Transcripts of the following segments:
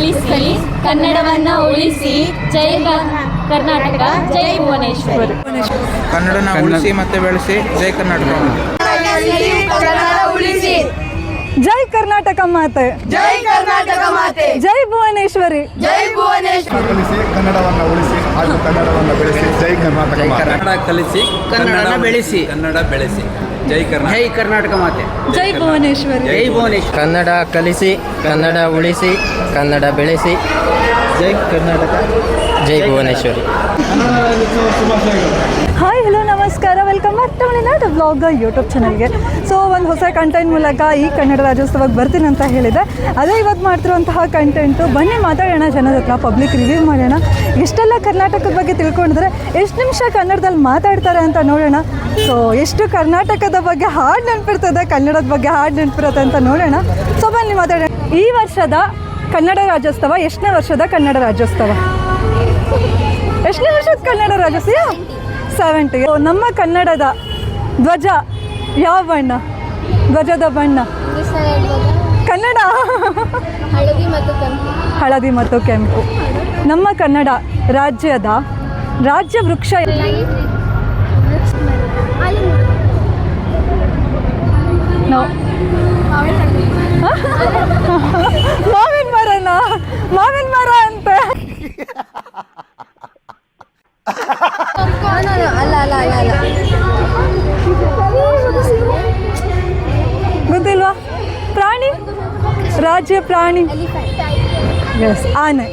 ಅಳಿಸಿ ಕನ್ನಡವನ್ನ ಉಳಿಸಿ. ಜೈ ಕರ್ನಾಟಕ ಜೈ ಭುವನೇಶ್ವರಿ. ಕನ್ನಡನ ಉಳಿಸಿ ಮತ್ತೆ ಬೆಳೆಸಿ ಜೈ ಕರ್ನಾಟಕ. ಜೈ ಕರ್ನಾಟಕ ಮಾತೆ. ಜೈ ಕರ್ನಾಟಕ ಮಾತೆ. ಜೈ ಭುವನೇಶ್ವರಿ. ಜೈ ಭುವನೇಶ್ವರಿ. ಕಲಿಸಿ ಕನ್ನಡವನ್ನು ಉಳಿಸಿ ಹಾಗೂ ಕನ್ನಡವನ್ನು ಬೆಳೆಸಿ ಜೈ ಕರ್ನಾಟಕ. ಕನ್ನಡ ಕಲಿಸಿ ಕನ್ನಡನ ಬೆಳೆಸಿ. ಕನ್ನಡ ಬೆಳೆಸಿ. ಜೈ ಕರ್ನಾಟಕ. ಜೈ ಕರ್ನಾಟಕ ಮಾತೆ. ಜೈ ಭುವನೇಶ್ವರಿ. ಜೈ ಭುವನೇಶ್ವರಿ. ಕನ್ನಡ ಕಲಿಸಿ ಕನ್ನಡ ಉಳಿಸಿ ಕನ್ನಡ ಬೆಳೆಸಿ. ಜೈ ಕರ್ನಾಟಕ. ಜೈ ಭುವನೇಶ್ವರಿ. ನಮಸ್ಕಾರ welcome back to the blog YouTube ಚಾನಲ್ಗೆ ಸೊ ಒಂದು ಹೊಸ ಕಂಟೆಂಟ್ ಮೂಲಕ ಈ ಕನ್ನಡ ರಾಜ್ಯೋತ್ಸವಕ್ಕೆ ಬರ್ತೀನಿ ಅಂತ ಹೇಳಿದೆ. ಅದೇ ಇವತ್ತು ಮಾಡ್ತಿರುವಂತಹ ಕಂಟೆಂಟು ಬನ್ನಿ ಮಾತಾಡೋಣ ಜನದ ಹತ್ರ ಪಬ್ಲಿಕ್ ರಿವ್ಯೂ ಮಾಡೋಣ. ಎಷ್ಟೆಲ್ಲ ಕರ್ನಾಟಕದ ಬಗ್ಗೆ ತಿಳ್ಕೊಂಡಿದ್ರೆ ಎಷ್ಟು ನಿಮಿಷ ಕನ್ನಡದಲ್ಲಿ ಮಾತಾಡ್ತಾರೆ ಅಂತ ನೋಡೋಣ. ಸೊ ಎಷ್ಟು ಕರ್ನಾಟಕದ ಬಗ್ಗೆ ಹಾಡು ನೆನಪಿರ್ತದೆ, ಕನ್ನಡದ ಬಗ್ಗೆ ಹಾಡು ನೆನಪಿರುತ್ತೆ ಅಂತ ನೋಡೋಣ. ಸೊ ಬನ್ನಿ ಮಾತಾಡೋಣ. ಈ ವರ್ಷದ ಕನ್ನಡ ರಾಜ್ಯೋತ್ಸವ, ಎಷ್ಟನೇ ವರ್ಷದ ಕನ್ನಡ ರಾಜ್ಯೋತ್ಸವ? ಎಷ್ಟನೇ ವರ್ಷದ ಕನ್ನಡ ರಾಜ್ಯೋತ್ಸವ? ಸೆವೆಂಟಿ ನಮ್ಮ ಕನ್ನಡದ ಧ್ವಜ ಯಾವ ಬಣ್ಣ? ಧ್ವಜದ ಬಣ್ಣ? ಕನ್ನಡ. ಹಳದಿ ಮತ್ತು ಕೆಂಪು. ನಮ್ಮ ಕನ್ನಡ ರಾಜ್ಯದ ರಾಜ್ಯ ವೃಕ್ಷ ಮಾವಿನ ಮರನಾ? ಮಾವಿನ ಮರ ರಾಜ್ಯ ಪ್ರಾಣಿ. ಎಸ್ ಆನೆ.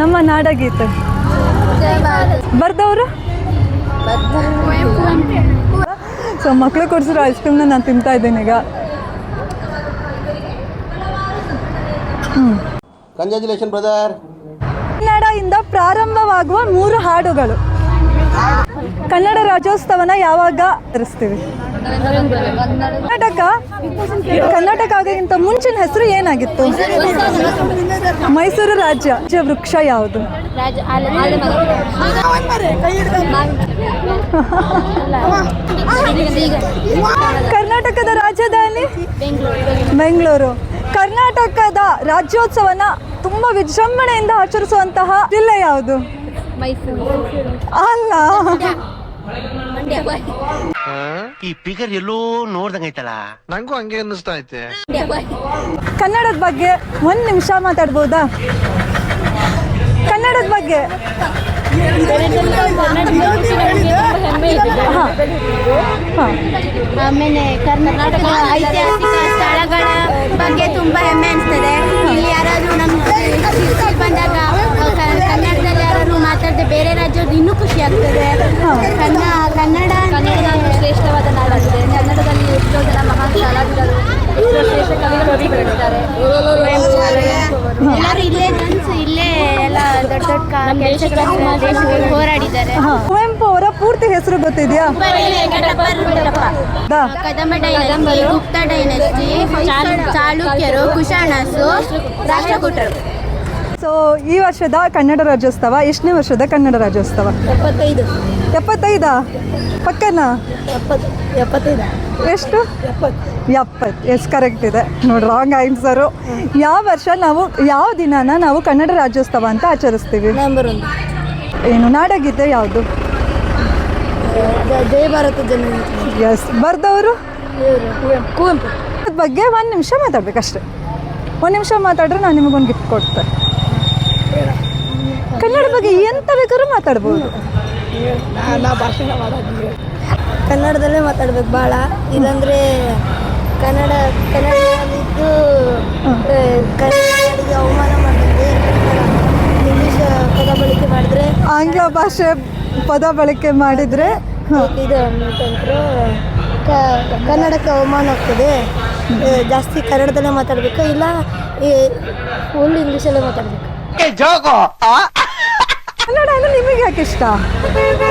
ನಮ್ಮ ನಾಡಗೀತೆ. ಬರ್ದವರು? ಸೊ ಮಕ್ಕಳು ಕೊಡಿಸಿರೋ ಐಸ್ ಕ್ರೀಮ್ನ ನಾನು ತಿಂತಾ ಇದ್ದೀನಿ ಈಗ. ಕಂಗ್ರ್ಯಾಚುಲೇಷನ್ ಬ್ರದರ್ ಕನ್ನಡದಿಂದ ಪ್ರಾರಂಭವಾಗುವ ಮೂರು ಹಾಡುಗಳು. ಕನ್ನಡ ರಾಜ್ಯೋತ್ಸವನ ಯಾವಾಗ ಆಚರಿಸ್ತೀವಿ? ಕರ್ನಾಟಕ? ಕರ್ನಾಟಕ ಮುಂಚಿನ ಹೆಸರು ಏನಾಗಿತ್ತು? ಮೈಸೂರು ರಾಜ್ಯ ರಾಜ್ಯ ವೃಕ್ಷ ಯಾವುದು? ಕರ್ನಾಟಕದ ರಾಜಧಾನಿ ಬೆಂಗಳೂರು. ಕರ್ನಾಟಕದ ರಾಜ್ಯೋತ್ಸವನ ತುಂಬಾ ವಿಜೃಂಭಣೆಯಿಂದ ಆಚರಿಸುವಂತಹ ಜಿಲ್ಲೆ ಯಾವುದು? ಮೈಸೂರು. ಅಲ್ಲ. ಈ ಫಿಗರ್ ಎಲ್ಲೋ ನೋಡ್ದಂಗೈತಲ್ಲ ನಂಗೂ ಹಂಗೆ ಅನ್ನಿಸ್ತಾ ಐತೆ. ಕನ್ನಡದ ಬಗ್ಗೆ ಒಂದ್ ನಿಮಿಷ ಮಾತಾಡ್ಬೋದಾ? ಕನ್ನಡದ ಬಗ್ಗೆ. ಆಮೇಲೆ ಕರ್ನಾಟಕದ ಐತಿಹಾಸಿಕ ಸ್ಥಳಗಳ ಬಗ್ಗೆ ತುಂಬಾ ಹೆಮ್ಮೆ ಅನಿಸ್ತದೆ. ಇಲ್ಲಿ ಯಾರಾದ್ರೂ ನಮ್ಮ ಬಂದಾಗ ಕನ್ನಡದಲ್ಲಿ ಯಾರಾದ್ರೂ ಮಾತಾಡದೆ ಬೇರೆ ರಾಜ್ಯದ ಇನ್ನೂ ಖುಷಿ ಆಗ್ತದೆ. ಕನ್ನಡ ಕನ್ನಡ ಶ್ರೇಷ್ಠವಾದ ನಾಡಾಗಿದೆ ಕನ್ನಡದಲ್ಲಿ ಎಷ್ಟೋ ಜನ ಮಹಾನ್ ಕಲಾವಿದರು ಎಷ್ಟೋ ಶ್ರೇಷ್ಠ ಕವಿಗಳು ಬೆಳೆದಿದ್ದಾರೆ ಎಲ್ಲರೂ ಇಲ್ಲೇ ಜನ್ಸ್ ಇಲ್ಲೇ ಎಲ್ಲ ದೊಡ್ಡ ದೊಡ್ಡ ಕೆಲಸಗಳನ್ನು ಹೋರಾಡಿದ್ದಾರೆ. ಕುವೆಂಪು ಅವರ ಪೂರ್ತಿ ಹೆಸರು ಗೊತ್ತಿದ್ಯಾ? ಕದಂಬ ಡೈನಸ್ಟಿ ಗುಪ್ತ ಡೈನಸ್ಟಿ ಚಾಲುಕ್ಯರು ಕುಶಾಣಸು ರಾಷ್ಟ್ರಕೂಟರು. ಸೊ ಈ ವರ್ಷದ ಕನ್ನಡ ರಾಜ್ಯೋತ್ಸವ ಎಷ್ಟನೇ ವರ್ಷದ ಕನ್ನಡ ರಾಜ್ಯೋತ್ಸವ? ಎಪ್ಪತ್ತೈದು. ಎಪ್ಪತ್ತೈದಾ? ಪಕ್ಕನಾ? ಎಪ್ಪತ್ತು ಎಪ್ಪತ್ತೈದು. ಎಷ್ಟು? ಎಪ್ಪತ್ತು. ಎಸ್ ಕರೆಕ್ಟ್ ಇದೆ. ನೋಡಿ ರಾಂಗ್ ಆನ್ಸರು ಯಾವ ವರ್ಷ ನಾವು ಯಾವ ದಿನಾನ ನಾವು ಕನ್ನಡ ರಾಜ್ಯೋತ್ಸವ ಅಂತ ಆಚರಿಸ್ತೀವಿ? ನಂಬರ್ ಒಂದು. ಏನು ನಾಡಗೀತೆ ಯಾವುದು? ಜಯ ಭಾರತ ಜನ ಎಸ್ ಬರ್ದವರು? ಕುವೆಂಪು. ಅದ್ರ ಬಗ್ಗೆ ಒಂದು ನಿಮಿಷ ಮಾತಾಡ್ಬೇಕಷ್ಟೆ. ಒಂದು ನಿಮಿಷ ಮಾತಾಡ್ರೆ ನಾನು ನಿಮಗೊಂದು ಗಿಫ್ಟ್ ಕೊಡ್ತೆ. ಕನ್ನಡ ಬಗ್ಗೆ ಎಂತ ಬೇಕಾದ್ರೂ ಮಾತಾಡ್ಬೋದು. ಕನ್ನಡದಲ್ಲೇ ಮಾತಾಡ್ಬೇಕು ಭಾಳ. ಇದಂದ್ರೆ ಕನ್ನಡ ಕನ್ನಡದಲ್ಲಿದ್ದು ಕನ್ನಡಿಗೆ ಅವಮಾನ ಮಾಡಿದ್ರೆ ಇಂಗ್ಲೀಷ್ ಪದ ಬಳಕೆ ಮಾಡಿದ್ರೆ ಆಂಗ್ಲ ಭಾಷೆ ಪದ ಬಳಕೆ ಮಾಡಿದರೆ ಇದು ಅಂತಂದ್ರೆ ಕನ್ನಡಕ್ಕೆ ಅವಮಾನ ಆಗ್ತದೆ. ಜಾಸ್ತಿ ಕನ್ನಡದಲ್ಲೇ ಮಾತಾಡಬೇಕು. ಇಲ್ಲ ಫುಲ್ ಇಂಗ್ಲೀಷಲ್ಲೇ ಮಾತಾಡಬೇಕು. ಕನ್ನಡ ಅಂದರೆ ನಿಮಗೆ ಯಾಕೆ ಇಷ್ಟ?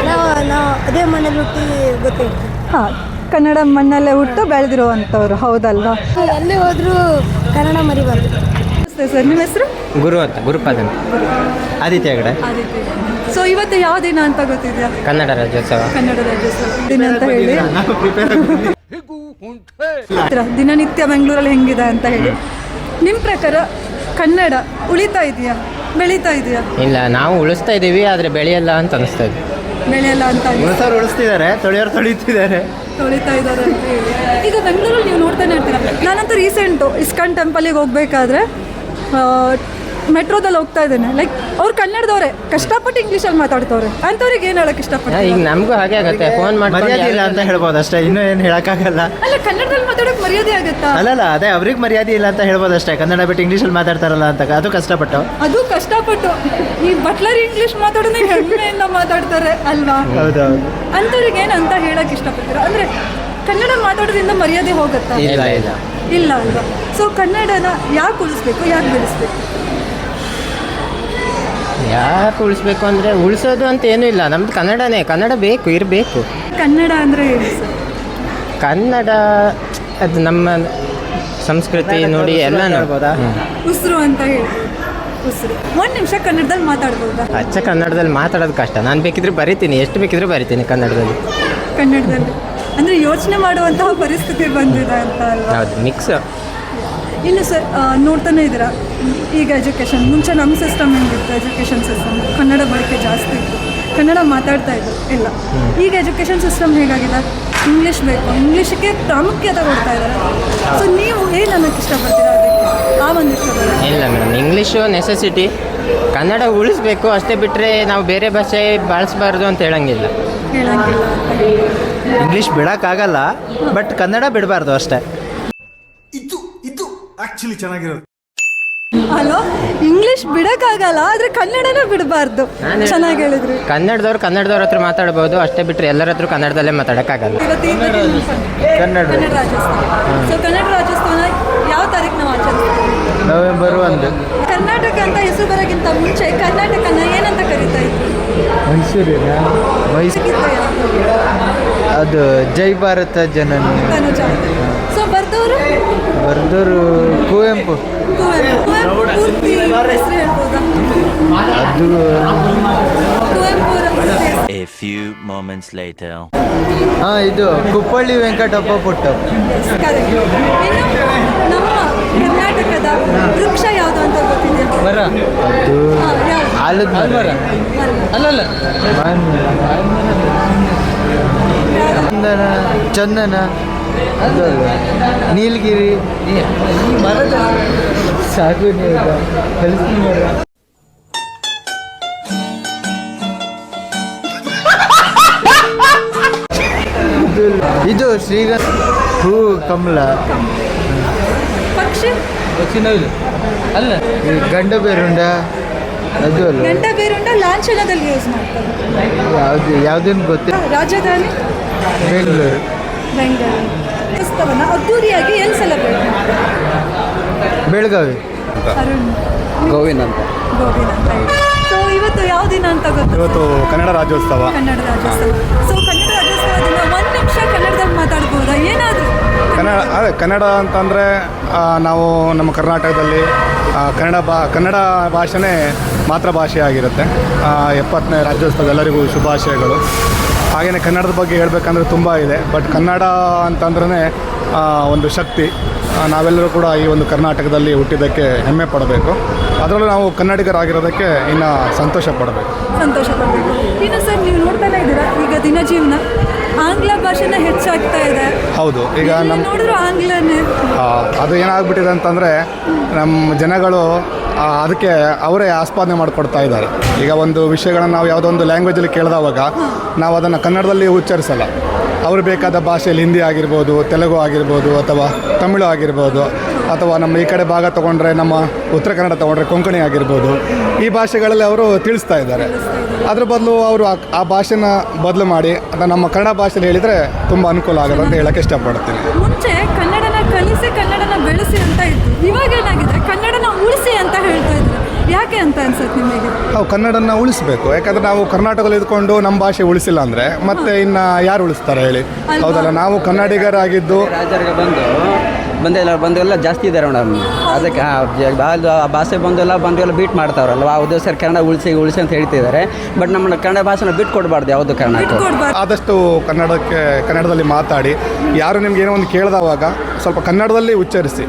ನಾವು ನಾವು ಅದೇ ಮನೇಲಿ ಹುಟ್ಟಿ ಗೊತ್ತಿರ್ತದೆ ಹಾಂ ಕನ್ನಡ ಮಣ್ಣಲ್ಲೇ ಹುಟ್ಟು ಬೆಳೆದಿರುವಂಥವ್ರು ಹೌದಲ್ವಾ? ಅಲ್ಲೇ ಹೋದರೂ ಕನ್ನಡ ಮರಿಬಾರ್ದು ನಮಸ್ತೆ ಸರ್ ನಿಮ್ಮ ಹೆಸರು? ಗುರು ಅಂತ ಗುರುಪಾದ ಅಂತ ಆದಿತ್ಯ. ಹೆಗಡೆ ಸೊ ಇವತ್ತು ಯಾವ ದಿನ ಅಂತ ಗೊತ್ತಿದೆಯಾ? ಕನ್ನಡ ರಾಜ್ಯೋತ್ಸವ. ಕನ್ನಡ ರಾಜ್ಯೋತ್ಸವ. ದಿನ ಅಂತ ಹೇಳಿ. ಹತ್ರ ದಿನನಿತ್ಯ ಬೆಂಗಳೂರಲ್ಲಿ ಹೆಂಗಿದೆ ಅಂತ ಹೇಳಿ. ನಿಮ್ಮ ಪ್ರಕಾರ ಕನ್ನಡ ಉಳಿತಾ ಇದೆಯಾ? ಬೆಳೀತಾ ಇದೆಯಾ? ಇಲ್ಲ ನಾವು ಉಳಿಸ್ತಾ ಇದ್ದೀವಿ ಆದರೆ ಬೆಳೆಯಲ್ಲ ಅಂತ ಅನಿಸ್ತಾ ಇದೆ. ಬೆಳೆಯಲ್ಲ ಅಂತ. ಉಳಿಸೋರು ಉಳಿಸ್ತಿದ್ದಾರೆ ತೊಳೆಯೋರು ತೊಳಿತಿದ್ದಾರೆ. ತೊಳಿತಾ ಇದ್ದಾರೆ ಅಂತ ಹೇಳಿ. ಈಗ ಬೆಂಗಳೂರಲ್ಲಿ ನೀವು ನೋಡ್ತಾನೆ ಇರ್ತೀರ? ನಾನಂತೂ ರೀಸೆಂಟು ಇಸ್ಕಾನ್ ಟೆಂಪಲಿಗೆ ಹೋಗ್ಬೇಕಾದ್ರೆ ಮೆಟ್ರೋದಲ್ಲಿ ಹೋಗ್ತಾ ಇದ್ದೇನೆ. ಲೈಕ್ ಅವ್ರು ಕನ್ನಡದವ್ರೆ. ಕಷ್ಟಪಟ್ಟು ಇಂಗ್ಲೀಷಲ್ಲಿ ಮಾತಾಡ್ತವ್ರೆ. ಅಂಥವ್ರಿಗೆ ಏನು ಹೇಳಕ್ ಈಗ ನಮಗೂ ಹಾಗೆ ಆಗುತ್ತೆ. ಫೋನ್ ಮರ್ಯಾದೆ ಇಲ್ಲ ಅಂತ ಹೇಳ್ಬೋದು ಅಷ್ಟೇ. ಇನ್ನೂ ಏನು ಹೇಳಕ್ಕಾಗಲ್ಲ. ಅಲ್ಲ ಕನ್ನಡದಲ್ಲಿ ಮಾತಾಡೋಕೆ ಮರ್ಯಾದೆ ಆಗುತ್ತಾ? ಅಲ್ಲಲ್ಲ ಅದೇ ಅವ್ರಿಗೆ ಮರ್ಯಾದೆ ಇಲ್ಲ ಅಂತ ಹೇಳ್ಬೋದು ಅಷ್ಟೇ. ಕನ್ನಡ ಬಿಟ್ಟು ಇಂಗ್ಲೀಷಲ್ಲಿ ಮಾತಾಡ್ತಾರಲ್ಲ ಅಂತ. ಅದು ಕಷ್ಟಪಟ್ಟು. ಅದು ಕಷ್ಟಪಟ್ಟು. ಈ ಬಟ್ಲರ್ ಇಂಗ್ಲೀಷ್ ಮಾತಾಡೋದೇ ಹೆಮ್ಮೆಯಿಂದ ಮಾತಾಡ್ತಾರೆ ಅಲ್ವಾ? ಹೌದೌದು. ಅಂಥವ್ರಿಗೆ ಏನು ಅಂತ ಹೇಳಕ್ ಇಷ್ಟಪಡ್ತೀರಾ? ಅಂದ್ರೆ ಕನ್ನಡ ಮಾತಾಡೋದ್ರಿಂದ ಮರ್ಯಾದೆ ಹೋಗುತ್ತಾ? ಇಲ್ಲ ಇಲ್ಲ. ಇಲ್ಲ ಅಲ್ವಾ? ಸೊ ಕನ್ನಡನ ಯಾಕೆ ಉಳಿಸ್ಬೇಕು? ಯಾಕೆ ಬೆಳೆಸ್ಬೇಕು? ಯಾಕೆ ಉಳಿಸ್ಬೇಕು ಅಂದರೆ ಉಳಿಸೋದು ಅಂತ ಏನೂ ಇಲ್ಲ. ನಮ್ದು ಕನ್ನಡನೇ. ಕನ್ನಡ ಬೇಕು ಇರಬೇಕು. ಕನ್ನಡ ಅಂದರೆ ಕನ್ನಡ ಅದು ನಮ್ಮ ಸಂಸ್ಕೃತಿ ನೋಡಿ ಎಲ್ಲ ನೋಡ್ಬೋದಾ. ಉಸಿರು ಅಂತ ಹೇಳಿ. ಉಸಿರು. ಒಂದು ನಿಮಿಷ ಕನ್ನಡದಲ್ಲಿ ಮಾತಾಡ್ಬೋದಾ? ಅಚ್ಚ ಕನ್ನಡದಲ್ಲಿ ಮಾತಾಡೋದು ಕಷ್ಟ. ನಾನು ಬೇಕಿದ್ರೆ ಬರಿತೀನಿ. ಎಷ್ಟು ಬೇಕಿದ್ರೆ ಬರಿತೀನಿ ಕನ್ನಡದಲ್ಲಿ. ಕನ್ನಡದಲ್ಲಿ. ಅಂದರೆ ಯೋಚನೆ ಮಾಡುವಂತಹ ಪರಿಸ್ಥಿತಿ ಬಂದಿದೆ ಅಂತ ಅಲ್ವಾ? ಹೌದು ಮಿಕ್ಸ್ ಇನ್ನು ಸರ್ ನೋಡ್ತಾನೆ ಇದ್ದೀರಾ? ಈಗ ಎಜುಕೇಷನ್ ಮುಂಚೆ ನಮ್ಮ ಸಿಸ್ಟಮ್ ಹೆಂಗಿತ್ತು? ಎಜುಕೇಷನ್ ಸಿಸ್ಟಮ್ ಕನ್ನಡ ಬಳಕೆ ಜಾಸ್ತಿ ಇತ್ತು. ಕನ್ನಡ ಮಾತಾಡ್ತಾ ಇದ್ರು. ಇಲ್ಲ. ಈಗ ಎಜುಕೇಷನ್ ಸಿಸ್ಟಮ್ ಹೇಗಾಗಿದೆ? ಇಂಗ್ಲೀಷ್ ಬೇಕು. ಇಂಗ್ಲೀಷಿಗೆ ಪ್ರಾಮುಖ್ಯತೆ ಕೊಡ್ತಾ ಇದ್ದಾರೆ. ಸೊ ನೀವು ಏನು ಅನ್ನೋಕ್ಕೆ ಇಷ್ಟಪಡ್ತೀರಾ ಅದಕ್ಕೆ? ಆ ಒಂದು ಇಷ್ಟ ಇಲ್ಲ ಮೇಡಮ್. ಇಂಗ್ಲೀಷು ನೆಸೆಸಿಟಿ ಕನ್ನಡ ಉಳಿಸ್ಬೇಕು. ಅಷ್ಟೇ ಬಿಟ್ಟರೆ ನಾವು ಬೇರೆ ಭಾಷೆ ಬಳಸಬಾರ್ದು ಅಂತ ಹೇಳಂಗಿಲ್ಲ. ಹೇಳಂಗಿಲ್ಲ. ಇಂಗ್ಲೀಷ್ ಬಿಡೋಕ್ಕಾಗಲ್ಲ ಬಟ್ ಕನ್ನಡ ಬಿಡಬಾರ್ದು ಅಷ್ಟೇ. ಹಲೋ ಇಂಗ್ಲಿಷ್ ಬಿಡೋಕ್ಕಾಗಲ್ಲ ಆದ್ರೆ ಕನ್ನಡನ ಬಿಡಬಾರ್ದು. ಚೆನ್ನಾಗಿ ಹೇಳಿದ್ರಿ. ಕನ್ನಡದವ್ರು ಕನ್ನಡದವ್ರ ಹತ್ರ ಮಾತಾಡ್ಬೋದು ಅಷ್ಟೇ ಬಿಟ್ಟರೆ ಎಲ್ಲರ ಹತ್ರ ಕನ್ನಡದಲ್ಲೇ ಮಾತಾಡೋಕ್ಕಾಗಲ್ಲ. ಇವತ್ತು ಈ ಬಗ್ಗೆ ನೆನ್ಪು- ಕನ್ನಡ ಕನ್ನಡ ರಾಜ್ಯೋತ್ಸವ ಸೊ ಕನ್ನಡ ರಾಜಸ್ಥಾನ ಯಾವ ತಾರೀಕು ನಾವು ಆಚರಿಸ್ತೀವಿ ನವೆಂಬರ್ ಒಂದು. ಕರ್ನಾಟಕ ಅಂತ ಹೆಸರು ಬರೋಕ್ಕಿಂತ ಮುಂಚೆ ಕರ್ನಾಟಕನ ಏನಂತ ಕರೀತಾ ಇದ್ರು? ಮೈಸೂರಿನ? ಮೈಸೂರು? ಅದು ಜೈ ಭಾರತ ಜನನಿ. ಸೊ ಬರ್ದವರು? ಬರೆದವರು ಕುವೆಂಪು ಅದು A few moments later. ಹಾಂ ಇದು ಕುಪ್ಪಳ್ಳಿ ವೆಂಕಟಪ್ಪ ಪುಟ್ಟಪ್ಪ correct. ಇನ್ನು ನಮ್ಮ ಕರ್ನಾಟಕದ ವೃಕ್ಷ ಯಾವುದು ಅಂತ ಗೊತ್ತಿದೆಯಾ ಮರ ಅದು ಹಾ, ಯಾವುದು? ಆಲದ ಮರ ಅಲ್ಲ. ಚಂದನ ನೀಲಗಿರಿ. ಸಾಕು ಹಲಸಿನ ಮರ ಇದು- ಶ್ರೀಗಂಧ. ಹೂ ಕಮಲ. ಪಕ್ಷಿ? ಅಲ್ಲ ಗಂಡ ಬೇರುಂಡ. ಅದು ಅಲ್ಲ. ಗಂಡ ಬೇರುಂಡ ಲಾಂಛನದಲ್ಲಿ ಯೂಸ್ ಮಾಡ್ತಾರೆ. ಯಾವ್ದು ಯಾವುದನ್ನು ಗೊತ್ತಿಲ್ಲ ರಾಜಧಾನಿ? ಬೆಂಗಳೂರು. ಬೆಂಗಳೂರು. ಉತ್ಸವನ ಅದ್ದೂರಿಯಾಗಿ ಎಲ್ಲಿ ಸೆಲೆಬ್ರೇಟ್ ಮಾಡ್ತಾರೆ? ಬೆಳಗಾವಿ. ಅರುಣ್. ಗೋವಿಂದ ಅಂತ. ಗೋವಿಂದ ಅಂತ. ಹೇಳಿ ಸೊ ಇವತ್ತು ಯಾವ ದಿನ ಅಂತ ಗೊತ್ತು? ಇವತ್ತು ಕನ್ನಡ ರಾಜ್ಯೋತ್ಸವ. ಕನ್ನಡ ರಾಜ್ಯೋತ್ಸವ. ಸೊ ಕನ್ನಡ ರಾಜ್ಯೋತ್ಸವದಿಂದ ಒಂದು ನಿಮಿಷ ಕನ್ನಡದಲ್ಲಿ ಮಾತಾಡ್ಬೋದಾ? ಏನಾದರೂ? ಕನ್ನಡ ಅದೇ ಕನ್ನಡ ಅಂತಂದರೆ ನಾವು ನಮ್ಮ ಕರ್ನಾಟಕದಲ್ಲಿ ಕನ್ನಡ ಬಾ ಕನ್ನಡ ಭಾಷೆನೇ ಮಾತೃಭಾಷೆ ಆಗಿರುತ್ತೆ ಎಪ್ಪತ್ತನೇ ರಾಜ್ಯೋತ್ಸವ ಎಲ್ಲರಿಗೂ ಶುಭಾಶಯಗಳು. ಹಾಗೆಯೇ ಕನ್ನಡದ ಬಗ್ಗೆ ಹೇಳಬೇಕಂದ್ರೆ ತುಂಬ ಇದೆ. ಬಟ್ ಕನ್ನಡ ಅಂತಂದ್ರೆ ಒಂದು ಶಕ್ತಿ. ನಾವೆಲ್ಲರೂ ಕೂಡ ಈ ಒಂದು ಕರ್ನಾಟಕದಲ್ಲಿ ಹುಟ್ಟಿದ್ದಕ್ಕೆ ಹೆಮ್ಮೆ ಪಡಬೇಕು. ಅದರಲ್ಲೂ ನಾವು ಕನ್ನಡಿಗರಾಗಿರೋದಕ್ಕೆ ಇನ್ನು ಸಂತೋಷ ಪಡಬೇಕು. ಸಂತೋಷ ಪಡಬೇಕು. ಇನ್ನು ಸರ್ ನೀವು ನೋಡ್ತಾನೆ ಇದ್ದೀರಾ? ಈಗ ದಿನ ಜೀವನ ಆಂಗ್ಲ ಭಾಷೆನ ಹೆಚ್ಚಾಗ್ತಾ ಇದೆ. ಹೌದು ಈಗ ನಮ್ಮ ನೋಡಿದ್ರು ಆಂಗ್ಲನೇ? ಅದು ಏನಾಗ್ಬಿಟ್ಟಿದೆ ಅಂತಂದರೆ ನಮ್ಮ ಜನಗಳು ಅದಕ್ಕೆ ಅವರೇ ಆಸ್ಪಾದನೆ ಮಾಡಿಕೊಡ್ತಾ ಇದ್ದಾರೆ. ಈಗ ಒಂದು ವಿಷಯಗಳನ್ನು ನಾವು ಯಾವುದೋ ಒಂದು ಲ್ಯಾಂಗ್ವೇಜಲ್ಲಿ ಕೇಳಿದವಾಗ ನಾವು ಅದನ್ನು ಕನ್ನಡದಲ್ಲಿ ಉಚ್ಚರಿಸಲ್ಲ. ಅವರು ಬೇಕಾದ ಭಾಷೆಯಲ್ಲಿ ಹಿಂದಿ ಆಗಿರ್ಬೋದು, ತೆಲುಗು ಆಗಿರ್ಬೋದು, ಅಥವಾ ತಮಿಳು ಆಗಿರ್ಬೋದು, ಅಥವಾ ನಮ್ಮ ಈ ಕಡೆ ಭಾಗ ತೊಗೊಂಡ್ರೆ ನಮ್ಮ ಉತ್ತರ ಕನ್ನಡ ತೊಗೊಂಡ್ರೆ ಕೊಂಕಣಿ ಆಗಿರ್ಬೋದು, ಈ ಭಾಷೆಗಳಲ್ಲಿ ಅವರು ತಿಳಿಸ್ತಾ ಇದ್ದಾರೆ. ಅದ್ರ ಬದಲು ಅವರು ಆ- ಭಾಷೆನ ಬದಲು ಮಾಡಿ, ಅದನ್ನು ನಮ್ಮ ಕನ್ನಡ ಭಾಷೆಯಲ್ಲಿ ಹೇಳಿದರೆ ತುಂಬ ಅನುಕೂಲ ಆಗಲ್ಲ ಅಂತ ಹೇಳೋಕ್ಕೆ ಇಷ್ಟಪಡ್ತೀನಿ. ಮುಂಚೆ ಕನ್ನಡನ ಕಲಿಸಿ ಕನ್ನಡನ ಬೆಳೆಸಿ ಅಂತ ಇತ್ತು ಇವಾಗ ಏನಾಗಿದೆ? ಯಾಕೆ ಅಂತ ಅನ್ಸುತ್ತೆ ನಿಮಗೆ? ನಾವು ಕನ್ನಡನ ಉಳಿಸಬೇಕು. ಯಾಕಂದ್ರೆ ನಾವು ಕರ್ನಾಟಕದಲ್ಲಿ ಇದ್ಕೊಂಡು ನಮ್ಮ ಭಾಷೆ ಉಳಿಸಿಲ್ಲ ಅಂದರೆ ಮತ್ತೆ ಇನ್ನು ಯಾರು ಉಳಿಸ್ತಾರೆ ಹೇಳಿ? ಹೌದಲ್ಲ ನಾವು ಕನ್ನಡಿಗರಾಗಿದ್ದು ರಾಜರಿಗೆ ಬಂದು ಬಂದು ಬಂದೆಲ್ಲ ಬಂದು ಜಾಸ್ತಿ ಇದ್ದಾರೆ ಮೇಡಮ್ ಅದಕ್ಕೆ ಹಾಂ, ಆ ಭಾಷೆ ಬಂದೆಲ್ಲ ಬಂದೆಲ್ಲ ಬೀಟ್ ಮಾಡ್ತಾವ್ರಲ್ವ? ಆ ಸರ್ ಕನ್ನಡ ಉಳಿಸಿ ಉಳಿಸಿ ಅಂತ ಹೇಳ್ತಿದ್ದಾರೆ. ಬಟ್ ನಮ್ಮ ಕನ್ನಡ ಭಾಷೆನ ಬಿಟ್ಟು ಕೊಡಬಾರ್ದು ಯಾವುದು ಕಾರಣಕ್ಕೂ ಆದಷ್ಟು ಕನ್ನಡಕ್ಕೆ ಕನ್ನಡದಲ್ಲಿ ಮಾತಾಡಿ. ಯಾರು ನಿಮ್ಗೆ ಏನೋ ಒಂದು ಕೇಳಿದವಾಗ ಸ್ವಲ್ಪ ಕನ್ನಡದಲ್ಲಿ ಉಚ್ಚರಿಸಿ.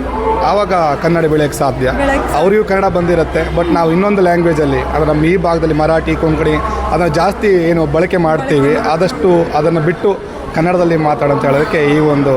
ಆವಾಗ ಕನ್ನಡ ಬೆಳೆಯೋಕ್ಕೆ ಸಾಧ್ಯ. ಅವ್ರಿಗೂ ಅವರಿಗೂ ಕನ್ನಡ ಬಂದಿರುತ್ತೆ ಬಟ್ ನಾವು ಇನ್ನೊಂದು ಲ್ಯಾಂಗ್ವೇಜಲ್ಲಿ ಅಂದರೆ ನಮ್ಮ ಈ ಭಾಗದಲ್ಲಿ ಮರಾಠಿ ಕೊಂಕಣಿ ಅದನ್ನು ಜಾಸ್ತಿ ಏನು ಬಳಕೆ ಮಾಡ್ತೀವಿ. ಆದಷ್ಟು ಅದನ್ನು ಬಿಟ್ಟು ಕನ್ನಡದಲ್ಲಿ ಮಾತಾಡಂತ ಹೇಳೋದಕ್ಕೆ ಈ ಒಂದು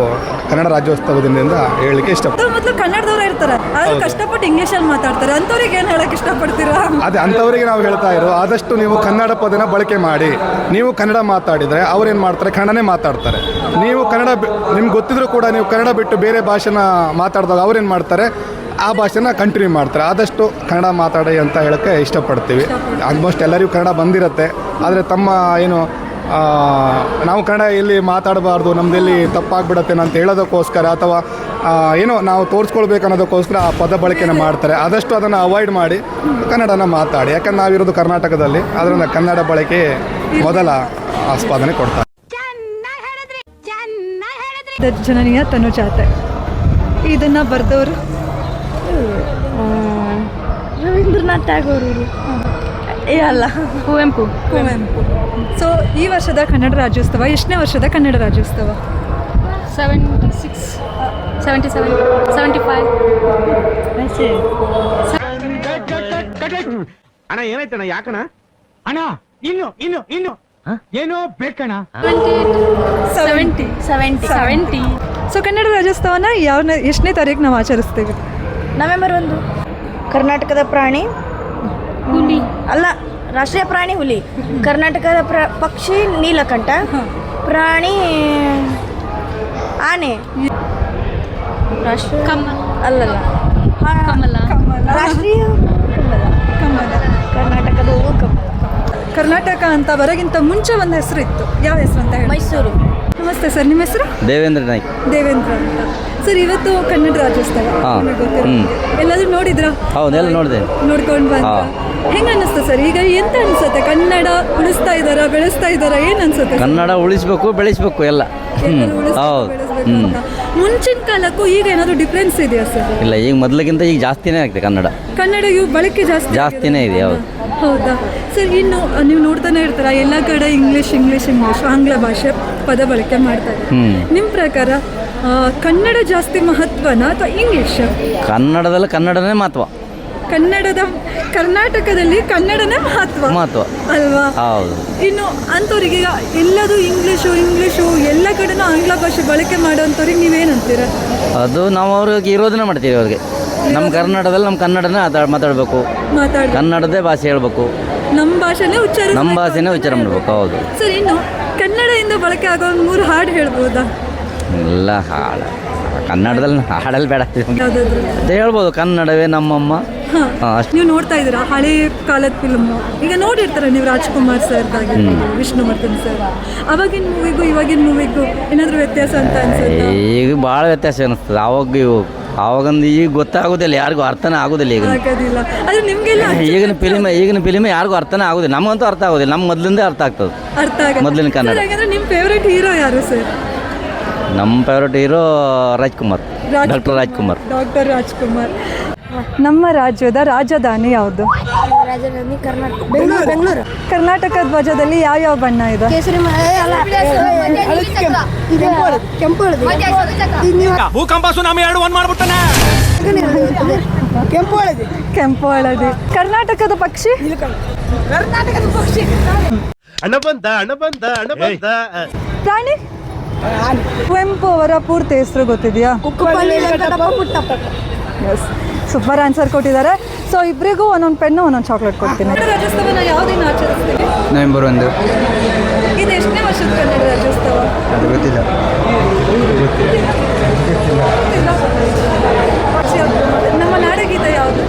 ಕನ್ನಡ ರಾಜ್ಯೋತ್ಸವ ದಿನದಿಂದ ಹೇಳಲಿಕ್ಕೆ ಇಷ್ಟಪಡ್ತೀನಿ ಮೊದಲು ಕನ್ನಡದವ್ರು ಇರ್ತಾರೆ. ಆದ್ರೆ ಕಷ್ಟಪಟ್ಟು ಇಂಗ್ಲೀಷಲ್ಲಿ ಮಾತಾಡ್ತಾರೆ. ಅಂತವ್ರಿಗೆ ಏನ್ ಹೇಳಕ್ ಇಷ್ಟಪಡ್ತೀರಾ? ಅದೇ ಅಂತವರಿಗೆ ನಾವು ಹೇಳ್ತಾ ಇರೋ ಆದಷ್ಟು ನೀವು ಕನ್ನಡ ಪದನ ಬಳಕೆ ಮಾಡಿ. ನೀವು ಕನ್ನಡ ಮಾತಾಡಿದರೆ ಅವ್ರೇನು ಮಾಡ್ತಾರೆ? ಕನ್ನಡನೇ ಮಾತಾಡ್ತಾರೆ. ನೀವು ಕನ್ನಡ ಬಿ- ನಿಮ್ಗೆ ಗೊತ್ತಿದ್ರು ಕೂಡ ನೀವು ಕನ್ನಡ ಬಿಟ್ಟು ಬೇರೆ ಭಾಷೆನ ಮಾತಾಡಿದಾಗ ಅವ್ರೇನು ಮಾಡ್ತಾರೆ? ಆ ಭಾಷೆನ ಕಂಟಿನ್ಯೂ ಮಾಡ್ತಾರೆ. ಆದಷ್ಟು ಕನ್ನಡ ಮಾತಾಡಿ ಅಂತ ಹೇಳೋಕ್ಕೆ ಇಷ್ಟಪಡ್ತೀವಿ. ಆಲ್ಮೋಸ್ಟ್ ಎಲ್ಲರಿಗೂ ಕನ್ನಡ ಬಂದಿರುತ್ತೆ. ಆದರೆ ತಮ್ಮ ಏನು ನಾವು ಕನ್ನಡ ಇಲ್ಲಿ ಮಾತಾಡಬಾರ್ದು ನಮ್ದೆಲ್ಲಿ ತಪ್ಪಾಗ್ಬಿಡತ್ತೆ ಅಂತ ಹೇಳೋದಕ್ಕೋಸ್ಕರ ಅಥವಾ ಏನೋ ನಾವು ತೋರಿಸ್ಕೊಳ್ಬೇಕು ಅನ್ನೋದಕ್ಕೋಸ್ಕರ ಆ ಪದ ಬಳಕೆನ ಮಾಡ್ತಾರೆ. ಆದಷ್ಟು ಅದನ್ನು ಅವಾಯ್ಡ್ ಮಾಡಿ ಕನ್ನಡನ ಮಾತಾಡಿ. ಯಾಕಂದ್ರೆ ನಾವಿರೋದು ಕರ್ನಾಟಕದಲ್ಲಿ ಅದರಿಂದ ಕನ್ನಡ ಬಳಕೆ ಮೊದಲ ಆಸ್ಪಾದನೆ ಕೊಡ್ತಾರೆ. ಜನನೀಯ ತನುಜಾತೆ ಇದನ್ನ ಬರೆದವರು ರವೀಂದ್ರನಾಥ್ ಟ್ಯಾಗೋರ್ ಅಲ್ಲ. ಕುವೆಂಪು. ಕುವೆಂಪು. ಸೊ ಈ ವರ್ಷದ ಕನ್ನಡ ರಾಜ್ಯೋತ್ಸವ ಎಷ್ಟನೇ ವರ್ಷದ Kannada Rajyotsava? Seventy six seventy seven seventy five ಅಣ್ಣ? ಏನಾಯ್ತಣ್ಣ ಯಾಕಣ್ಣ? ಅಣ್ಣ ಇನ್ನು ಇನ್ನು ಇನ್ನು. ಏನೋ ಬೇಕಣ್ಣ. Seventy seventy seventy so Kannada ರಾಜ್ಯೋತ್ಸವನ ಯಾವ ಎಷ್ಟನೇ ತಾರೀಕು ನಾವು ಆಚರಿಸ್ತೇವೆ? ನವೆಂಬರ್ ಒಂದು. ಕರ್ನಾಟಕದ ಪ್ರಾಣಿ ಹುಲಿ. ಅಲ್ಲ ರಾಷ್ಟ್ರೀಯ ಪ್ರಾಣಿ ಹುಲಿ. ಕರ್ನಾಟಕದ ಪ್ರ ಪಕ್ಷಿ ನೀಲಕಂಠ. ಪ್ರಾಣಿ ಆನೆ. ರಾಷ್ಟ್ರೀಯ ಕಮಲ. ಅಲ್ಲಲ್ಲ. ರಾಷ್ಟ್ರೀಯ ಕಮಲ. ಕಮಲ. ಕರ್ನಾಟಕದ ಹೂವು ಕಮಲ. ಕರ್ನಾಟಕ ಅಂತ ಬರೋಗಿಂತ ಮುಂಚೆ ಒಂದು ಹೆಸರು ಇತ್ತು. ಯಾವ ಹೆಸರು ಅಂತ ಹೇಳಿ? ಮೈಸೂರು. ನಮಸ್ತೆ ಸರ್ ನಿಮ್ಮ ಹೆಸರು? ದೇವೇಂದ್ರ ನಾಯ್ಕ್. ದೇವೇಂದ್ರ ಅಂತ. ಸರ್ ಇವತ್ತು ಕನ್ನಡ ರಾಜ್ಯೋತ್ಸವ. ಎಲ್ಲಾದ್ರೂ ನೋಡಿದ್ರಾ? ಹೌದು ಎಲ್ಲ ನೋಡಿದೆ. ನೋಡ್ಕೊಂಡು ಬಂದ. ಹೆಂಗ ಅನಿಸ್ತು ಸರ್? ಈಗ ಎಂತ ಅನ್ಸುತ್ತೆ? ಕನ್ನಡ ಉಳಿಸ್ತಾ ಇದ್ದಾರಾ ಬೆಳೆಸ್ತಾ ಇದ್ದಾರಾ? ಏನ್ ಅನ್ಸುತ್ತೆ ಕನ್ನಡ ಉಳಿಸ್ಬೇಕು ಬೆಳೆಸ್ಬೇಕು ಎಲ್ಲ. ಹ್ಞೂ ಹೌದು. ಹ್ಞೂ ಮುಂಚಿನ ಕಾಲಕ್ಕೂ ಈಗ ಏನಾದರೂ ಡಿಫ್ರೆನ್ಸ್ ಇದೆಯಾ ಸರ್? ಇಲ್ಲ ಈಗ ಮೊದಲಿಗಿಂತ ಈಗ ಜಾಸ್ತಿನೇ ಆಗ್ತದೆ ಕನ್ನಡ. ಕನ್ನಡ ಇವು ಬಳಕೆ ಜಾಸ್ತಿ ಜಾಸ್ತಿನೇ ಇದೆ ಹೌದು. ಹೌದಾ? ಸರ್ ಇನ್ನು ನೀವು ನೋಡ್ತಾನೆ ಇರ್ತೀರಾ ಎಲ್ಲ ಕಡೆ ಇಂಗ್ಲೀಷ್ ಇಂಗ್ಲೀಷ್ ಇಂಗ್ಲೀಷ್ ಆಂಗ್ಲ ಭಾಷೆ ಪದ ಬಳಕೆ ಮಾಡ್ತಾರೆ. ನಿಮ್ಮ ಪ್ರಕಾರ ಆ, ಕನ್ನಡ ಜಾಸ್ತಿ ಮಹತ್ವನಾ ಅಥವಾ ಇಂಗ್ಲಿಷ್ ಕನ್ನಡದಲ್ಲಿ ಕನ್ನಡನೇ ಮಹತ್ವ. ಕನ್ನಡದ ಕರ್ನಾಟಕದಲ್ಲಿ ಕನ್ನಡನೇ ಮಹತ್ವ. ಮಹತ್ವ. ಅಲ್ವಾ? ಹೌದು. ಇನ್ನು ಅಂಥವ್ರಿಗೆ ಎಲ್ಲದು ಇಂಗ್ಲೀಷು ಇಂಗ್ಲೀಷು ಎಲ್ಲ ಕಡೆನೂ ಆಂಗ್ಲ ಭಾಷೆ ಬಳಕೆ ಮಾಡೋಂಥವ್ರಿಗೆ ನೀವೇನಂತೀರ ಅದು ನಾವು ಅವ್ರಿಗೆ ಇರೋದನ್ನ ಮಾಡ್ತೀವಿ ಅವ್ರಿಗೆ. ನಮ್ಮ ಕರ್ನಾಟಕದಲ್ಲಿ ನಮ್ಮ ಕನ್ನಡನೇ ಮಾತಾಡಬೇಕು. ಮಾತಾಡ ಕನ್ನಡದೇ ಭಾಷೆ ಹೇಳ್ಬೇಕು. ನಮ್ಮ ಭಾಷೆನೇ ಉಚ್ಚಾರ ನಮ್ಮ ಭಾಷೆನೇ ಉಚ್ಚಾರ ಮಾಡಬೇಕು ಹೌದು. ಸರ್ ಇನ್ನು ಕನ್ನಡದಿಂದ ಬಳಕೆ ಆಗೋ ಒಂದು ಮೂರು ಹಾಡು ಹೇಳ್ಬೋದಾ? ಎಲ್ಲ ಹಾಡು. ಕನ್ನಡದಲ್ಲಿ ಹಾಡಲ್ಲಿ ಬೇಡ. ಹೇಳ್ಬೋದು ಕನ್ನಡವೇ ನಮ್ಮಮ್ಮ. ನೀವು ನೋಡ್ತಾ ಇದ್ದೀರಾ? ಹಳೆ ಕಾಲದ ಫಿಲ್ಮ್ ಈಗ ನೋಡಿರ್ತಾರೆ ನೀವು ರಾಜ್ಕುಮಾರ್ ಸರ್ ವಿಷ್ಣುವರ್ಧನ್ ಸರ್ ಅವಾಗಿನ ಮೂವಿಗೂ ಇವಾಗಿನ ಮೂವಿಗೂ ಏನಾದರೂ ವ್ಯತ್ಯಾಸ ಅಂತ ಅನ್ಸುತ್ತಾ? ಈಗ ಭಾಳ ವ್ಯತ್ಯಾಸ ಅನಿಸ್ತದೆ ಅವಾಗ ಇವು ಅವಾಗಂದು ಈಗ ಗೊತ್ತಾಗೋದಿಲ್ಲ ಯಾರಿಗೂ ಅರ್ಥನೇ ಆಗೋದಿಲ್ಲ ಈಗ ಆಗೋದಿಲ್ಲ ನಿಮಗೆಲ್ಲ ಈಗಿನ ಫಿಲ್ಮ್ ಈಗಿನ ಫಿಲ್ಮ್ ಯಾರಿಗೂ ಅರ್ಥನೇ ಆಗೋದಿಲ್ಲ. ನಮಗಂತೂ ಅರ್ಥ ಆಗೋದಿಲ್ಲ. ನಮ್ಮ ಮೊದಲಿಂದ ಅರ್ಥ ಆಗ್ತದೆ. ಅರ್ಥ ಆಗ ಮೊದ್ಲಿನ ಕನ್ನಡ. ಹಾಗಾದ್ರೆ ನಿಮ್ಮ ಫೇವ್ರೆಟ್ ಹೀರೋ ಯಾರು ಸರ್ ನಮ್ಮ favourite hero Rajkumar. Doctor Rajkumar. Doctor Rajkumar. ನಮ್ಮ ರಾಜ್ಯದ ರಾಜಧಾನಿ ಯಾವುದು? ರಾಜಧಾನಿ ಕರ್ನಾಟಕ. ಬೆಂಗಳೂರು ಬೆಂಗಳೂರು. ಕರ್ನಾಟಕ ಧ್ವಜದಲ್ಲಿ ಯಾವ ಯಾವ ಬಣ್ಣ ಇದೆ? ಕೇಸರಿ ಕೆಂಪು. ಇದು ಕೆಂಪು ಹಳದಿ. ಇದು ನೀವು ಭೂಕಂಪ ಸುನಾಮಿ ಎರಡು ಒಂದ್ ಮಾಡ್ಬಿಟ್ಟಾನೆ. ಕೆಂಪು ಹಳದಿ. ಕೆಂಪು ಹಳದಿ. ಕರ್ನಾಟಕದ ಪಕ್ಷಿ? ಅಣ್ಣ ಬಂತ ಅಣ್ಣ ಬಂತ ಅಣ್ಣ ಬಂತ ಪ್ರಾಣಿ? ಕುವೆಂಪು ಅವರ ಪೂರ್ತಿ ಹೆಸರು ಗೊತ್ತಿದೆಯಾ? ಎಸ್ ಸೂಪರ್ ಆನ್ಸರ್ ಕೊಟ್ಟಿದ್ದಾರೆ. ಸೊ ಇಬ್ಬರಿಗೂ ಒಂದೊಂದು ಪೆನ್ನು ಒಂದೊಂದು ಚಾಕ್ಲೇಟ್ ಕೊಡ್ತೀನಿ. ರಾಜ್ಯೋತ್ಸವನ ಯಾವ ದಿನ ಆಚರಿಸ್ತೀವಿ ನವೆಂಬರ್ ಒಂದು. ಇದು ಎಷ್ಟನೇ ವರ್ಷದ ಕನ್ನಡ ರಾಜ್ಯೋತ್ಸವ? ಅದು ಗೊತ್ತಿಲ್ಲ. ನಮ್ಮ ನಾಡಗೀತೆ ಯಾವುದು?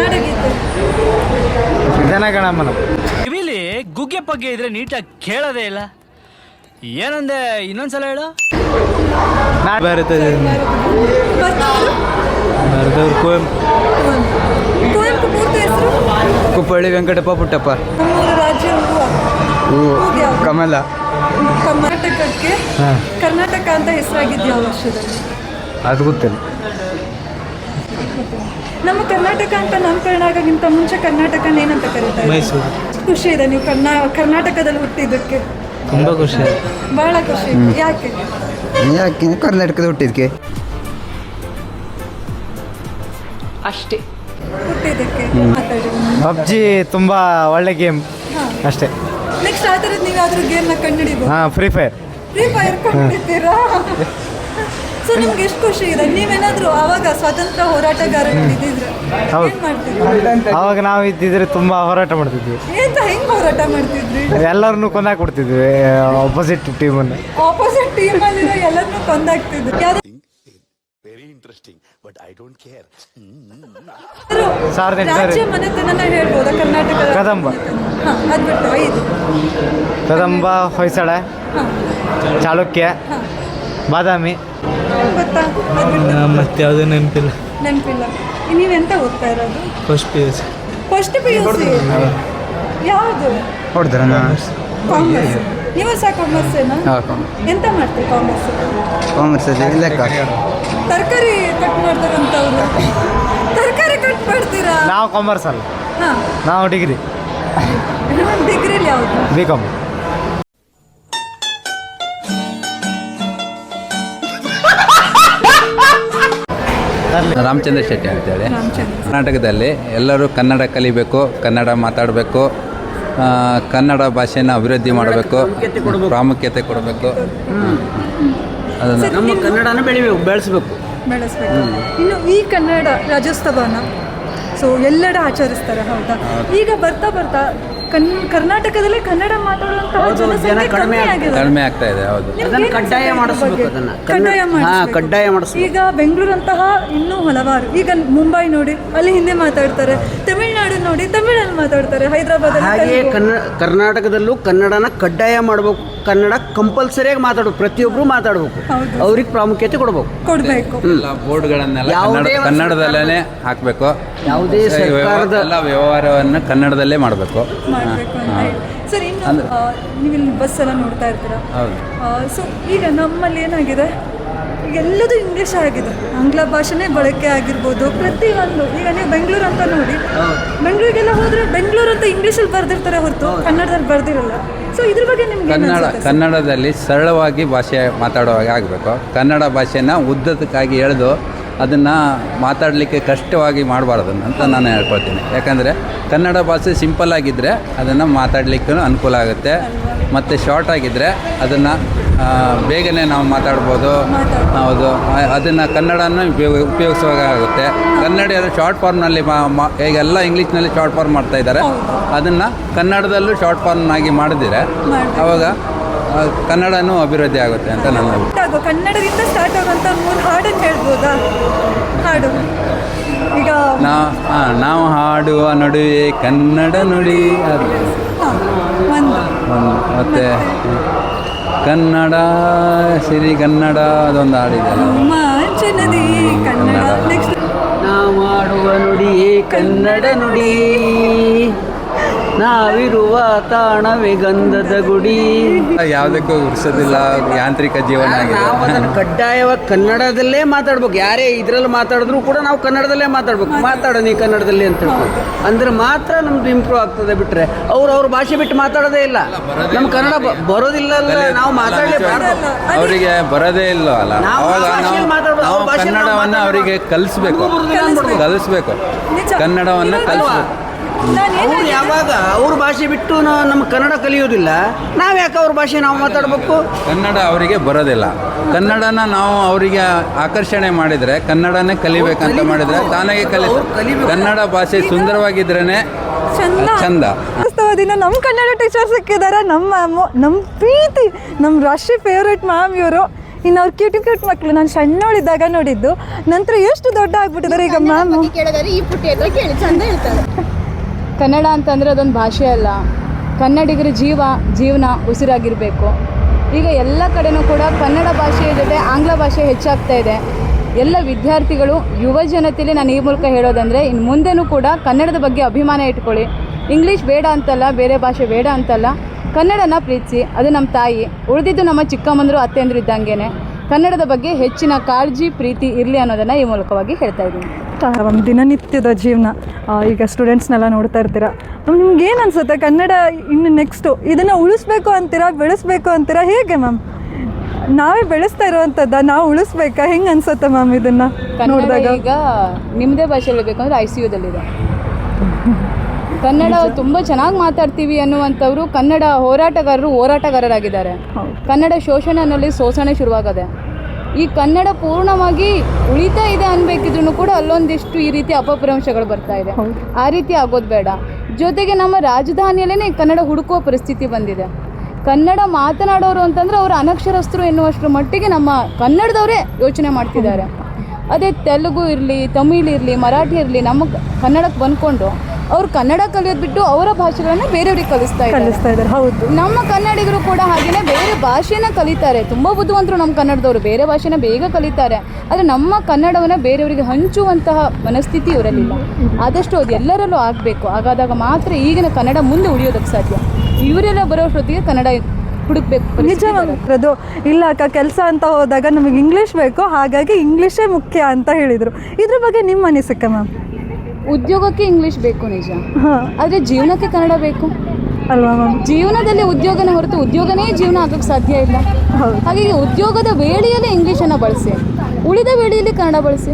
ನಾಡಗೀತೆ. ಜನಗಣಮನ. ಕಿವಿಲಿ ಗುಗ್ಗೆ ಪಗ್ಗೆ ಇದ್ರೆ ನೀಟಾಗಿ ಕೇಳೋದೇ ಇಲ್ಲ. ಏನಂದೆ ಇನ್ನೊಂದ್ಸಲ ಹೇಳು. ಬರ್ತದೆ ಬರ್ದವರು? ಕುವೆಂಪು. ಕುವೆಂಪು ಪೂರ್ತಿ ಹೆಸರು? ಕುಪ್ಪಳ್ಳಿ ವೆಂಕಟಪ್ಪ ಪುಟ್ಟಪ್ಪ. ನಮ್ಮೂರು ರಾಜ್ಯ ಹೂವು ಹೂವು ಯಾವುದು? ಕಮಲ. ಕರ್ನಾಟಕಕ್ಕೆ ಕರ್ನಾಟಕ ಅಂತ ಹೆಸರಾಗಿದ್ದು ಯಾವ ವರ್ಷದಲ್ಲಿ? ಅದು ಗೊತ್ತಿಲ್ಲ. ನಮ್ಮ ಕರ್ನಾಟಕ ಅಂತ ನಾಮಕರಣ ಆಗೋಕ್ಕಿಂತ ಮುಂಚೆ ಕರ್ನಾಟಕನ ಏನಂತ ಕರೀತಾರೆ ಮೈಸೂರು. ಖುಷಿ ಇದೆ ನೀವು ಕರ್ನಾ ಕರ್ನಾಟಕದಲ್ಲಿ ಹುಟ್ಟಿದ್ದಕ್ಕೆ. ತುಂಬ ಖುಷಿ. ಬಹಳ ಖುಷಿ. ಇದೆ. ಯಾಕೆ? ಯಾಕೆ? ಕರ್ನಾಟಕದ ಹುಟ್ಟಿದ್ಕೆ ಅಷ್ಟೇ. ಪಬ್ಜಿ ತುಂಬ ಒಳ್ಳೆ ಗೇಮ್. ಅಷ್ಟೇ. ನೆಕ್ಸ್ಟ್ ಆ ಥರದ್ದು ನೀವು ಯಾವ್ದಾದ್ರು ಗೇಮ್ನ ಕಂಡುಹಿಡಿಬೋದು? ಹಾಂ ಫ್ರೀ ಫೈರ್ ಫ್ರೀ ಫೈರ್ ಕಂಡುಹಿಡಿತೀರಾ? ಸೊ ನಿಮ್ಗೆ ಎಷ್ಟು ಖುಷಿ ಇದೆ? ನೀವೇನಾದರೂ ಆವಾಗ ಸ್ವಾತಂತ್ರ್ಯ ಹೋರಾಟಗಾರರು ಇದ್ದಿದ್ರೆ ಹೌದು. ಏನ್ ಅವಾಗ ನಾವು ಇದ್ದಿದ್ರೆ ತುಂಬ ಹೋರಾಟ ಮಾಡ್ತಿದ್ವಿ. ಎಂತ ಹೆಂಗ್ ಹೋರಾಟ ಮಾಡ್ತಿದ್ರಿ? ಎಲ್ಲರನ್ನೂ ಅನ್ನು. ಆಪೋಸಿಟ್ ಟೀಮನ್ನು ಆಪೋಸಿಟ್ ಟೀಮ್ ವೆರಿ ಎಲ್ಲರನ್ನೂ ಕೊಂದಾಗ್ತಿದ್ರು ಐ ಡೋಂಟ್ ಕೇರ್ ರಾಜ್ಯ ಮನೆತನ ಹೇಳ್ಬೋದಾ? ಕರ್ನಾಟಕ ಕದಂಬ. ಹಾಂ ಅದು ಬಿಟ್ಟು ಐದು. ಕದಂಬ ಹೊಯ್ಸಳ ಚಾಲುಕ್ಯ ಬಾದಾಮಿ. ಗೊತ್ತಾ? ಮತ್ತೆ ಯಾವುದೇ ನೆನಪಿಲ್ಲ. ನೆನಪಿಲ್ಲ. ನೀವೆಂತ ಓದ್ತಾ ಇರೋದು? First P U C first P U C ಯಾವುದು? ಹೊಡೆದ್ರ ಕಾಂಗ್ರೆಸ್ ನೀವು ಸಹ ಕಾಮರ್ಸ್ ಏನಾ? ಎಂತ ಮಾಡ್ತೀರಿ ಕಾಮರ್ಸ್ ಕಾಂಗ್ರೆಸ್ ಲೆಕ್ಕ. ತರಕಾರಿ ಕಟ್ ಮಾಡ್ತಾರಂತವ್ರು. ತರಕಾರಿ ಕಟ್ ಮಾಡ್ತೀರಾ? ನಾವು ಕಾಮರ್ಸ್ ಅಲ್ಲ. ನಾವು ಡಿಗ್ರಿ ಡಿಗ್ರಿಲಿ ಯಾವುದು? ಬಿ ಕಾಮ್ ರಾಮಚಂದ್ರ ಶೆಟ್ಟಿ ಅಂತೇಳಿ ರಾಮಚಂದ್ರ. ಕರ್ನಾಟಕದಲ್ಲಿ ಎಲ್ಲರೂ ಕನ್ನಡ ಕಲಿಬೇಕು ಕನ್ನಡ ಮಾತಾಡಬೇಕು ಕನ್ನಡ ಭಾಷೆನ ಅಭಿವೃದ್ಧಿ ಮಾಡಬೇಕು ಪ್ರಾಮುಖ್ಯತೆ ಕೊಡಬೇಕು. ಅದನ್ನು ನಮ್ಮ ಕನ್ನಡನ ಬೆಳಿಬೇಕು ಬೆಳೆಸ್ಬೇಕು. ಬೆಳೆಸ್ಬೇಕು. ಇನ್ನು ಈ ಕನ್ನಡ ರಾಜ್ಯೋತ್ಸವನ ಸೊ ಎಲ್ಲೆಡೆ ಆಚರಿಸ್ತಾರೆ ಹೌದಾ. ಈಗ ಬರ್ತಾ ಬರ್ತಾ ಕನ್ ಕರ್ನಾಟಕದಲ್ಲಿ ಕನ್ನಡ ಮಾತಾಡುವಂತಹ ಜನಸಂಖ್ಯೆ ಕಡಿಮೆ ಆಗಿದೆ. ಕಡಿಮೆ ಆಗ್ತಾ ಇದೆ ಹೌದು. ನಿಮ್ಗೆ ಏನ್ ಅನ್ಸುತ್ತೆ ಇದ್ರ ಬಗ್ಗೆ? ಕಡ್ಡಾಯ ಮಾಡಿಸ್ಬೇಕು. ಈಗ ಬೆಂಗಳೂರಂತಹ ಇನ್ನೂ ಹಲವಾರು ಈಗ ಮುಂಬೈ ನೋಡಿ ಅಲ್ಲಿ ಹಿಂದಿ ಮಾತಾಡ್ತಾರೆ ತಮಿಳ್ನಾಡು ನೋಡಿ ತಮಿಳಲ್ಲಿ ಮಾತಾಡ್ತಾರೆ ಹೈದರಾಬಾದ್ ಹಾಗೆಯೇ ಕನ್ನಡ ಕರ್ನಾಟಕದಲ್ಲೂ ಕನ್ನಡನ ಕಡ್ಡಾಯ ಮಾಡಬೇಕು. ಕನ್ನಡ ಕಂಪಲ್ಸರಿಯಾಗಿ ಮಾತಾಡಬೇಕು. ಪ್ರತಿಯೊಬ್ಬರು ಮಾತಾಡಬೇಕು. ಹೌದು. ಅವ್ರಿಗೆ ಪ್ರಾಮುಖ್ಯತೆ ಕೊಡಬೇಕು. ಕೊಡ್ಬೇಕು. ಎಲ್ಲ ಬೋರ್ಡ್ಗಳನ್ನೆಲ್ಲ ಕನ್ನಡ ಯಾವುದೇ ಒಂದು ಕನ್ನಡದಲ್ಲೇ ಹಾಕಬೇಕು. ಯಾವುದೇ ಸರ್ಕಾರದ- ಎಲ್ಲ ವ್ಯವಹಾರವನ್ನು ಕನ್ನಡದಲ್ಲೇ ಮಾಡಬೇಕು. ಮಾಡಬೇಕು ಅಂತ ಹೇಳಿ. ಸರ್ ಇನ್ನು ನೀವು ಇಲ್ಲಿ ಬಸ್ ಎಲ್ಲ ನೋಡ್ತಾ ಇರ್ತೀರಾ? ಹೌದು. ಸೊ ಈಗ ನಮ್ಮಲ್ಲಿ ಏನಾಗಿದೆ? ಎಲ್ಲದೂ ಇಂಗ್ಲೀಷ್ ಆಗಿದೆ. ಆಂಗ್ಲ ಭಾಷೆನೇ ಬಳಕೆ ಆಗಿರ್ಬೋದು. ಪ್ರತಿಯೊಂದು ಈಗ ನೀವು ಬೆಂಗಳೂರು ಅಂತ ನೋಡಿ ಬೆಂಗಳೂರಿಗೆಲ್ಲ ಹೋದ್ರೆ ಬೆಂಗಳೂರು ಅಂತ ಇಂಗ್ಲೀಷಲ್ಲಿ ಬರ್ದಿರ್ತಾರೆ ಹೊರತು ಕನ್ನಡದಲ್ಲಿ ಬರ್ದಿರಲ್ಲ. ಸೊ ಇದ್ರ ಬಗ್ಗೆ ನಿಮ್ಗೆ ಕನ್ನಡ ಕನ್ನಡದಲ್ಲಿ ಸರಳವಾಗಿ ಭಾಷೆ ಮಾತಾಡುವಾಗ ಆಗಬೇಕು. ಕನ್ನಡ ಭಾಷೆನ ಉದ್ದದಕ್ಕಾಗಿ ಎಳೆದು ಅದನ್ನು ಮಾತಾಡಲಿಕ್ಕೆ ಕಷ್ಟವಾಗಿ ಮಾಡಬಾರ್ದು ಅಂತ ನಾನು ಹೇಳ್ಕೊಳ್ತೀನಿ. ಯಾಕಂದರೆ ಕನ್ನಡ ಭಾಷೆ ಸಿಂಪಲ್ ಆಗಿದ್ದರೆ ಅದನ್ನು ಮಾತಾಡಲಿಕ್ಕೂ ಅನುಕೂಲ ಆಗುತ್ತೆ. ಮತ್ತು ಶಾರ್ಟ್ ಆಗಿದ್ದರೆ ಅದನ್ನು ಬೇಗನೆ ನಾವು ಮಾತಾಡ್ಬೋದು. ಹೌದು. ಅದನ್ನು ಕನ್ನಡನ ಉಪಯೋಗ ಉಪಯೋಗಿಸುವಾಗ ಆಗುತ್ತೆ. ಕನ್ನಡ ಶಾರ್ಟ್ ಫಾರ್ಮ್ನಲ್ಲಿ ಮಾ ಮಾ- ಈಗ ಎಲ್ಲ ಇಂಗ್ಲೀಷ್ನಲ್ಲಿ ಶಾರ್ಟ್ ಫಾರ್ಮ್ ಮಾಡ್ತಾ ಇದ್ದಾರೆ. ಅದನ್ನು ಕನ್ನಡದಲ್ಲೂ ಶಾರ್ಟ್ ಫಾರ್ಮ್ನಾಗಿ ಮಾಡಿದರೆ ಅವಾಗ ಕನ್ನಡನೂ ಅಭಿವೃದ್ಧಿ ಆಗುತ್ತೆ ಅಂತ ನನ್ನ ಆಗೋ ಕನ್ನಡದಿಂದ ಸ್ಟಾರ್ಟ್ ಆಗುವಂಥ ಮೂರು ಹಾಡನ್ನು ಹೇಳ್ಬೋದಾ? ಹಾಡು. ಈಗ ನಾ ಹಾಂ ನಾವು ಹಾಡುವ ನಡುವೆ ಕನ್ನಡ ನುಡಿ ಮತ್ತೆ ಕನ್ನಡ ಸಿರಿ ಕನ್ನಡ ಅದೊಂದು ಹಾಡಿದೆ. ನಾವು ಹಾಡುವ ನುಡಿಯೇ ಕನ್ನಡ ನುಡಿ. ನಾವಿರುವ ತಾಣವೇ ಗಂಧದ ಗುಡಿ. ಯಾವುದಕ್ಕೂ ಉರ್ಸೋದಿಲ್ಲ ಯಾಂತ್ರಿಕ ಜೀವನ ನಾವು ಆಗಿದೆ. ಅದನ್ನು ಕಡ್ಡಾಯವಾಗಿ ಕನ್ನಡದಲ್ಲೇ ಮಾತಾಡ್ಬೇಕು? ಯಾರೇ ಇದ್ರಲ್ಲಿ ಮಾತಾಡಿದ್ರು ಕೂಡ ನಾವು ಕನ್ನಡದಲ್ಲೇ ಮಾತಾಡ್ಬೇಕು. ಮಾತಾಡೋ ನೀ ಕನ್ನಡದಲ್ಲಿ ಅಂತ ಹೇಳ್ಬೋದು ಅಂದ್ರೆ ಮಾತ್ರ ನಮ್ದು ಇಂಪ್ರೂವ್ ಆಗ್ತದೆ ಬಿಟ್ರೆ. ಅವ್ರು ಅವ್ರ ಭಾಷೆ ಬಿಟ್ಟು ಮಾತಾಡೋದೇ ಇಲ್ಲ. ನಮ್ಮ ಕನ್ನಡ ಬ- ಬರೋದಿಲ್ಲ ಅಲ್ಲ ನಾವು ಮಾತಾಡಲೇಬಾರ್ದು ಅವರಿಗೆ ಬರೋದೇ ಇಲ್ಲ ಅಲ್ಲ. ನಾವು ಕನ್ನಡವನ್ನು ಅವರಿಗೆ ಕಲಿಸ್ಬೇಕು. ಕಲಿಸ್ಬೇಕು. ಕನ್ನಡವನ್ನು ಕಲಿಸ್ಬೇಕು. ಅವ್ರು ಯಾವಾಗ ಅವ್ರ ಭಾಷೆ ಬಿಟ್ಟು ನಾವು ನಮ್ಮ ಕನ್ನಡ ಕಲಿಯೋದಿಲ್ಲ ನಾವು ಯಾಕೆ ಅವ್ರ ಭಾಷೆ ನಾವು ಮಾತಾಡಬೇಕು? ಕನ್ನಡ ಅವರಿಗೆ ಬರೋದಿಲ್ಲ. ಕನ್ನಡನ ನಾವು ಅವರಿಗೆ ಆಕರ್ಷಣೆ ಮಾಡಿದರೆ ಕನ್ನಡನೇ ಕಲಿಬೇಕಂತ ಮಾಡಿದರೆ ತಾನಾಗೆ ಕಲಿ ಕನ್ನಡ ಭಾಷೆ ಸುಂದರವಾಗಿದ್ರೇ ಚಂದ. ದಿನ ನಮ್ಮ ಕನ್ನಡ ಟೀಚರ್ ಸಿಕ್ಕಿದ್ದಾರೆ. ನಮ್ಮ ಮ್ಯಾಮು ನಮ್ಮ ಪ್ರೀತಿ ನಮ್ಮ ರಾಷ್ಟ್ರೀಯ ಫೇವ್ರೇಟ್ ಮ್ಯಾಮ್ ಇವರು. ಇನ್ನು ಅವ್ರು ಕ್ಯೂಟ್ ಕ್ಯೂಟ್ ಮಕ್ಕಳು ನಾನು ಸಣ್ಣವಳಿದ್ದಾಗ ನೋಡಿದ್ದು. ನಂತರ ಎಷ್ಟು ದೊಡ್ಡ ಆಗ್ಬಿಟ್ಟಿದ್ದಾರೆ ಈಗ ಮ್ಯಾಮ್ ಕೇಳಿದರೆ ಈ ಪುಟ್ಟಿ ಕೇಳಿ ಚಂದ ಹೇಳ್ತಾರೆ. ಕನ್ನಡ ಅಂತಂದರೆ ಅದೊಂದು ಭಾಷೆ ಅಲ್ಲ. ಕನ್ನಡಿಗರ ಜೀವ, ಜೀವನ ಉಸಿರಾಗಿರಬೇಕು. ಈಗ ಎಲ್ಲ ಕಡೆನೂ ಕೂಡ ಕನ್ನಡ ಭಾಷೆಯ ಜೊತೆ ಆಂಗ್ಲ ಭಾಷೆ ಹೆಚ್ಚಾಗ್ತಾ ಇದೆ. ಎಲ್ಲ ವಿದ್ಯಾರ್ಥಿಗಳು, ಯುವ ಜನತೆಯಲ್ಲಿ ನಾನು ಈ ಮೂಲಕ ಹೇಳೋದಂದರೆ ಇನ್ನು ಮುಂದೆನೂ ಕೂಡ ಕನ್ನಡದ ಬಗ್ಗೆ ಅಭಿಮಾನ ಇಟ್ಕೊಳ್ಳಿ. ಇಂಗ್ಲೀಷ್ ಬೇಡ ಅಂತಲ್ಲ, ಬೇರೆ ಭಾಷೆ ಬೇಡ ಅಂತಲ್ಲ. ಕನ್ನಡನ ಪ್ರೀತಿಸಿ, ಅದು ನಮ್ಮ ತಾಯಿ. ಉಳಿದಿದ್ದು ನಮ್ಮ ಚಿಕ್ಕಮ್ಮಂದರು ಅತ್ತೆಂದರು ಇದ್ದಂಗೆ ಕನ್ನಡದ ಬಗ್ಗೆ ಹೆಚ್ಚಿನ ಕಾಳಜಿ, ಪ್ರೀತಿ ಇರಲಿ ಅನ್ನೋದನ್ನು ಈ ಮೂಲಕವಾಗಿ ಹೇಳ್ತಾ ಇದ್ದೀನಿ. ಮ್ಯಾಮ್ ದಿನನಿತ್ಯದ ಜೀವನ ಈಗ ಸ್ಟೂಡೆಂಟ್ಸ್ನೆಲ್ಲ ನೋಡ್ತಾ ಇರ್ತೀರಾ? ನಿಮ್ಗೆ ಏನು ಅನ್ಸುತ್ತೆ? ಕನ್ನಡ ಇನ್ನು ನೆಕ್ಸ್ಟು ಇದನ್ನು ಉಳಿಸ್ಬೇಕು ಅಂತೀರಾ ಬೆಳೆಸ್ಬೇಕು ಅಂತೀರಾ? ಹೇಗೆ ಮ್ಯಾಮ್ ನಾವೇ ಬೆಳೆಸ್ತಾ ಇರುವಂಥದ್ದ ನಾವು ಉಳಿಸ್ಬೇಕಾ? ಹೆಂಗೆ ಅನ್ಸುತ್ತೆ ಮ್ಯಾಮ್ ಇದನ್ನು ನೋಡಿದಾಗ? ಈಗ ನಿಮ್ಮದೇ ಭಾಷೆಯಲ್ಲಿ ಬೇಕಂದ್ರೆ ಐ ಸಿ ಯುದಲ್ಲಿದೆ ಕನ್ನಡ ತುಂಬ ಚೆನ್ನಾಗಿ ಮಾತಾಡ್ತೀವಿ ಅನ್ನುವಂಥವ್ರು ಕನ್ನಡ ಹೋರಾಟಗಾರರು ಹೋರಾಟಗಾರರಾಗಿದ್ದಾರೆ. ಕನ್ನಡ ಶೋಷಣೆ ಅನ್ನೋಲ್ಲಿ ಶೋಷಣೆ ಶುರುವಾಗದೆ. ಈ ಕನ್ನಡ ಪೂರ್ಣವಾಗಿ ಉಳಿತಾ ಇದೆ ಅನ್ಬೇಕಿದ್ರು ಕೂಡ ಅಲ್ಲೊಂದಿಷ್ಟು ಈ ರೀತಿ ಅಪಭ್ರಂಶಗಳು ಬರ್ತಾ ಇದೆ. ಆ ರೀತಿ ಆಗೋದು ಬೇಡ. ಜೊತೆಗೆ ನಮ್ಮ ರಾಜಧಾನಿಯಲ್ಲೇ ಕನ್ನಡ ಹುಡುಕುವ ಪರಿಸ್ಥಿತಿ ಬಂದಿದೆ. ಕನ್ನಡ ಮಾತನಾಡೋರು ಅಂತಂದ್ರೆ ಅವರು ಅನಕ್ಷರಸ್ಥರು ಎನ್ನುವಷ್ಟರ ಮಟ್ಟಿಗೆ ನಮ್ಮ ಕನ್ನಡದವರೇ ಯೋಚನೆ ಮಾಡ್ತಿದ್ದಾರೆ. ಅದೇ ತೆಲುಗು ಇರಲಿ ತಮಿಳ್ ಇರಲಿ ಮರಾಠಿ ಇರಲಿ ನಮಗೆ ಕನ್ನಡಕ್ಕೆ ಬಂದ್ಕೊಂಡು ಅವ್ರು ಕನ್ನಡ ಕಲಿಯೋದು ಬಿಟ್ಟು ಅವರ ಭಾಷೆಗಳನ್ನು ಬೇರೆಯವ್ರಿಗೆ ಕಲಿಸ್ತಾ ಇದ್ದಾರೆ. ಕಲಿಸ್ತಾ ಇದ್ದಾರೆ ಹೌದು. ನಮ್ಮ ಕನ್ನಡಿಗರು ಕೂಡ ಹಾಗೇನೆ ಬೇರೆ ಭಾಷೆನ ಕಲಿತಾರೆ. ತುಂಬ ಬುದ್ಧಿವಂತರು ನಮ್ಮ ಕನ್ನಡದವರು ಬೇರೆ ಭಾಷೆನ ಬೇಗ ಕಲಿತಾರೆ. ಆದರೆ ನಮ್ಮ ಕನ್ನಡವನ್ನು ಬೇರೆಯವರಿಗೆ ಹಂಚುವಂತಹ ಮನಸ್ಥಿತಿ ಇವರಲ್ಲಿಲ್ಲ ಆದಷ್ಟು ಅದು ಎಲ್ಲರಲ್ಲೂ ಆಗಬೇಕು. ಹಾಗಾದಾಗ ಮಾತ್ರ ಈಗಿನ ಕನ್ನಡ ಮುಂದೆ ಉಳಿಯೋದಕ್ಕೆ ಸಾಧ್ಯ. ಇವರೆಲ್ಲ ಬರೋಷ್ಟೊತ್ತಿಗೆ ಕನ್ನಡ ಹುಡುಕ್ಬೇಕು ನಿಜ ಮ್ಯಾಮ್ ಅದು ಇಲ್ಲ ಅಕ್ಕ ಕೆಲಸ ಅಂತ ಹೋದಾಗ ನಮಗೆ ಇಂಗ್ಲೀಷ್ ಬೇಕು. ಹಾಗಾಗಿ ಇಂಗ್ಲೀಷೇ ಮುಖ್ಯ ಅಂತ ಹೇಳಿದರು. ಇದ್ರ ಬಗ್ಗೆ ನಿಮ್ಮ ಅನಿಸಿಕೆ ಮ್ಯಾಮ್? ಉದ್ಯೋಗಕ್ಕೆ ಇಂಗ್ಲೀಷ್ ಬೇಕು ನಿಜ. ಹಾಂ. ಆದರೆ ಜೀವನಕ್ಕೆ ಕನ್ನಡ ಬೇಕು. ಅಲ್ವಾ ಮ್ಯಾಮ್? ಜೀವನದಲ್ಲಿ ಉದ್ಯೋಗನ ಹೊರತು ಉದ್ಯೋಗನೇ ಜೀವನ ಆಗೋಕ್ಕೆ ಸಾಧ್ಯ ಇಲ್ಲ. ಹಾಗಾಗಿ ಉದ್ಯೋಗದ ವೇಳೆಯಲ್ಲಿ ಇಂಗ್ಲೀಷನ್ನು ಬಳಸಿ ಉಳಿದ ವೇಳೆಯಲ್ಲಿ ಕನ್ನಡ ಬಳಸಿ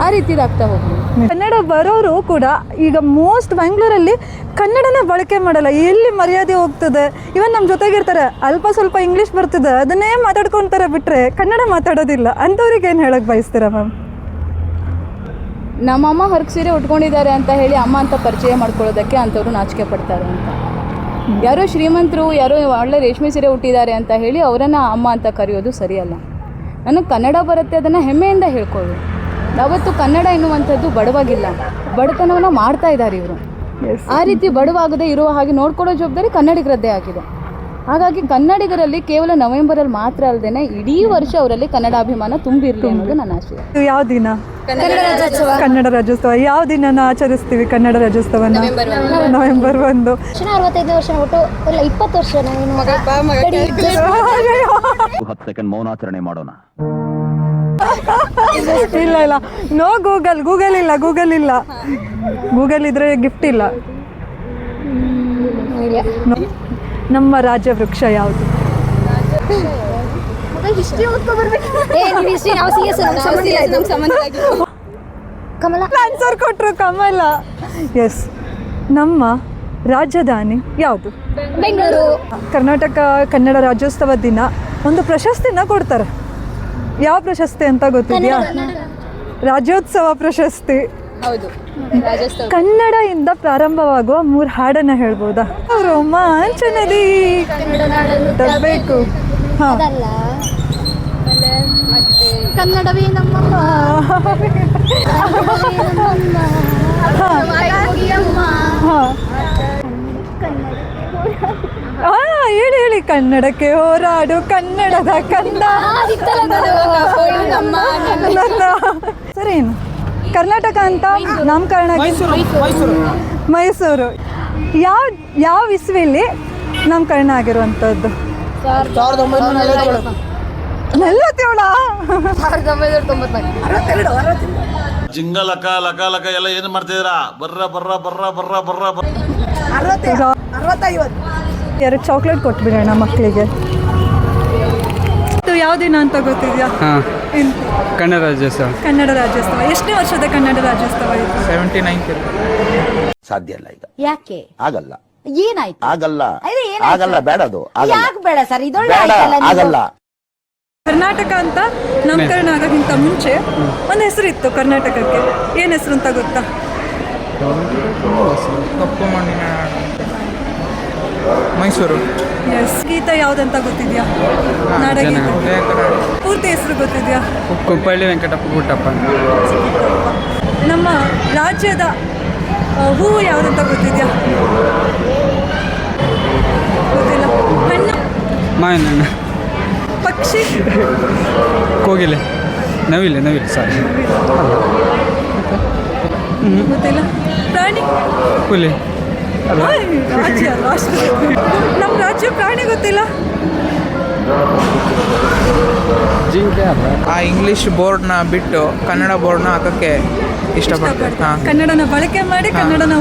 ಆ ರೀತಿ ಆಗ್ತಾ ಹೋಗ್ಲಿ. ಕನ್ನಡ ಬರೋರು ಕೂಡ ಈಗ ಮೋಸ್ಟ್ ಬ್ಯಾಂಗ್ಳೂರಲ್ಲಿ ಕನ್ನಡನ ಬಳಕೆ ಮಾಡಲ್ಲ. ಎಲ್ಲಿ ಮರ್ಯಾದೆ ಹೋಗ್ತದೆ? ಇವನ್ ನಮ್ಮ ಜೊತೆಗಿರ್ತಾರೆ ಅಲ್ಪ ಸ್ವಲ್ಪ ಇಂಗ್ಲೀಷ್ ಬರ್ತದೆ ಅದನ್ನೇ ಮಾತಾಡ್ಕೊತಾರೆ ಬಿಟ್ರೆ ಕನ್ನಡ ಮಾತಾಡೋದಿಲ್ಲ. ಅಂಥವ್ರಿಗೆ ಏನು ಹೇಳಕ್ ಬಯಸ್ತೀರಾ ಮ್ಯಾಮ್? ನಮ್ಮಮ್ಮ ಹೊರಗೆ ಸೀರೆ ಉಟ್ಕೊಂಡಿದ್ದಾರೆ ಅಂತ ಹೇಳಿ ಅಮ್ಮ ಅಂತ ಪರಿಚಯ ಮಾಡ್ಕೊಳ್ಳೋದಕ್ಕೆ ಅಂಥವ್ರು ನಾಚಿಕೆ ಪಡ್ತಾರೆ ಅಂತ. ಯಾರೋ ಶ್ರೀಮಂತರು ಯಾರೋ ಒಳ್ಳೆ ರೇಷ್ಮೆ ಸೀರೆ ಉಟ್ಟಿದ್ದಾರೆ ಅಂತ ಹೇಳಿ ಅವರನ್ನು ಅಮ್ಮ ಅಂತ ಕರೆಯೋದು ಸರಿಯಲ್ಲ. ನನಗೆ ಕನ್ನಡ ಬರುತ್ತೆ ಅದನ್ನು ಹೆಮ್ಮೆಯಿಂದ ಹೇಳ್ಕೊಳ್ಳಿ ಯಾವತ್ತು ಕನ್ನಡ ಎನ್ನುವಂಥದ್ದು ಬಡವಾಗಿಲ್ಲ. ಬಡತನವನ್ನು ಮಾಡ್ತಾ ಇದ್ದಾರೆ ಇವರು. ಆ ರೀತಿ ಬಡವಾಗದೆ ಇರುವ ಹಾಗೆ ನೋಡ್ಕೊಳ್ಳೋ ಜವಾಬ್ದಾರಿ ಕನ್ನಡಿಗರದ್ದೇ ಆಗಿದೆ. ಹಾಗಾಗಿ ಕನ್ನಡಿಗರಲ್ಲಿ ಕೇವಲ ನವೆಂಬರಲ್ಲಿ ಮಾತ್ರ ಅಲ್ಲದೆ ಇಡೀ ವರ್ಷ ಅವರಲ್ಲಿ ಕನ್ನಡಾಭಿಮಾನ ತುಂಬಿರಲಿ ಅನ್ನೋದು ನನ್ನ ಆಶಯ. ಯಾವ ದಿನ? ಕನ್ನಡ ರಾಜ್ಯೋತ್ಸವ. ಯಾವ ದಿನ ಆಚರಿಸ್ತೀವಿ ಕನ್ನಡ ರಾಜ್ಯೋತ್ಸವ ನವೆಂಬರ್ ಒಂದು. ಅರವತ್ತೈದು ವರ್ಷ ಒಟ್ಟು ಇಲ್ಲ ಇಪ್ಪತ್ತು ವರ್ಷ ಹತ್ತು ಸೆಕೆಂಡ್ ಮೌನಾಚರಣೆ ಮಾಡೋಣ. ಇಲ್ಲ ಇಲ್ಲ. ನೋ ಗೂಗಲ್ ಗೂಗಲ್ ಇಲ್ಲ ಗೂಗಲ್ ಇಲ್ಲ. ಗೂಗಲ್ ಇದ್ರೆ ಗಿಫ್ಟ್ ಇಲ್ಲ. ನಮ್ಮ ರಾಜ್ಯ ವೃಕ್ಷ ಯಾವುದು? ಕಮಲ. ಆನ್ಸರ್ ಕೊಟ್ರು ಕಮಲ. ಎಸ್ ನಮ್ಮ ರಾಜಧಾನಿ ಯಾವುದು? ಬೆಂಗಳೂರು. ಕರ್ನಾಟಕ ಕನ್ನಡ ರಾಜ್ಯೋತ್ಸವ ದಿನ ಒಂದು ಪ್ರಶಸ್ತಿನ ಕೊಡ್ತಾರೆ. ಯಾವ ಪ್ರಶಸ್ತಿ ಅಂತ ಗೊತ್ತಿದೆಯಾ? ರಾಜ್ಯೋತ್ಸವ ಪ್ರಶಸ್ತಿ. ಹೌದು. ರಾಜಸ್ಥಾನ. ಕನ್ನಡದಿಂದ ಪ್ರಾರಂಭವಾಗುವ ಮೂರು ಹಾಡನ್ನ ಹೇಳ್ಬೋದಾ? ರೋಮಾಂಚನದಿ. ತರಬೇಕು. ಹಾ. ಕನ್ನಡವೇ ನಮ್ಮ ಹೇಳಿ ಹೇಳಿ. ಕನ್ನಡಕ್ಕೆ ಹೋರಾಡು. ಕನ್ನಡದ ಕಂದ. ಏನು? ಕರ್ನಾಟಕ ಅಂತ ನಾಮಕರಣ ಮೈಸೂರು ಯಾವ ಯಾವ ಇಸ್ವಿಲಿ ನಾಮಕರಣ ಆಗಿರುವಂಥದ್ದು? ನಲವತ್ತೇಳು. ಜಿಂಗ ಲಕ ಲಕ ಲಕ ಎಲ್ಲ ಏನು ಮಾಡ್ತಿದ್ದೀರಾ? ಬರ್ರ ಬರ್ರ ಬರ್ರ ಬರ್ರ ಬರ್ರ ಬರ್ರ. ಎರಡು ಚಾಕ್ಲೇಟ್ ಕೊಟ್ಬಿಡೋಣ ಮಕ್ಕಳಿಗೆ. ಇದು ಯಾವ ದಿನ ಅಂತ ಗೊತ್ತಿದೆಯಾ? ಕನ್ನಡ ರಾಜ್ಯೋತ್ಸವ. ಕನ್ನಡ ರಾಜ್ಯೋತ್ಸವ. ಎಷ್ಟನೇ ವರ್ಷದ ಕನ್ನಡ ರಾಜ್ಯೋತ್ಸವ ಇದು? ಸೆವೆಂಟಿ ನೈನ್ತ್ ಸಾಧ್ಯ ಅಲ್ಲ ಈಗ ಯಾಕೆ? ಆಗಲ್ಲ. ಏನಾಯ್ತು? ಆಗಲ್ಲ. ಅದೇ ಏನಾಯ್ತು? ಆಗಲ್ಲ ಬೇಡ ಅದು. ಆಗಲ್ಲ. ಯಾಕೆ ಬೇಡ ಸರ್? ಇದೊಳ್ಳೆ ಬೇಡ ಆಯ್ತಲ್ಲ ನೀವು? ಆಗಲ್ಲ. ಕರ್ನಾಟಕ ಅಂತ ನಾಮಕರಣ ಆಗೋಕ್ಕಿಂತ ಮುಂಚೆ ಒಂದು ಹೆಸರಿತ್ತು ಕರ್ನಾಟಕಕ್ಕೆ. ಏನು ಹೆಸರು ಅಂತ ಗೊತ್ತಾ? ಕಪ್ಪು ಮಣ್ಣಿನ ಮೈಸೂರು. ಎಸ್ ಗೀತ ಯಾವ್ದಂತ ಗೊತ್ತಿದೆಯಾ? ನಾಡಗೀತೆ. ಪೂರ್ತಿ ಹೆಸರು ಗೊತ್ತಿದೆಯಾ? ಕುಪ್ಪಳ್ಳಿ ವೆಂಕಟಪ್ಪ ಗುಟ್ಟಪ್ಪ ನಮ್ಮ ರಾಜ್ಯದ ಹೂವು ಯಾವುದಂತ ಗೊತ್ತಿದೆಯಾ? ಗೊತ್ತಿಲ್ಲ. ಹಣ್ಣು. ಮಾವಿನ ಪಕ್ಷಿ. ಕೋಗಿಲೆ. ನವಿಲೆ ನವಿಲೆ ಸಾರಿ ಗೊತ್ತಿಲ್ಲ. ಪ್ರಾಣಿ. ಹುಲಿ. ನಮ್ಮ ರಾಜ್ಯ ಪ್ರಾಣಿ ಗೊತ್ತಿಲ್ಲ. ಆ ಇಂಗ್ಲಿಷ್ ಬೋರ್ಡ್ನ ಬಿಟ್ಟು ಕನ್ನಡ ಬೋರ್ಡ್ನ ಹಾಕಕ್ಕೆ ಇಷ್ಟಪಡ್ತಾರೆ. ಕನ್ನಡನ ಬಳಕೆ ಮಾಡಿ ಕನ್ನಡನ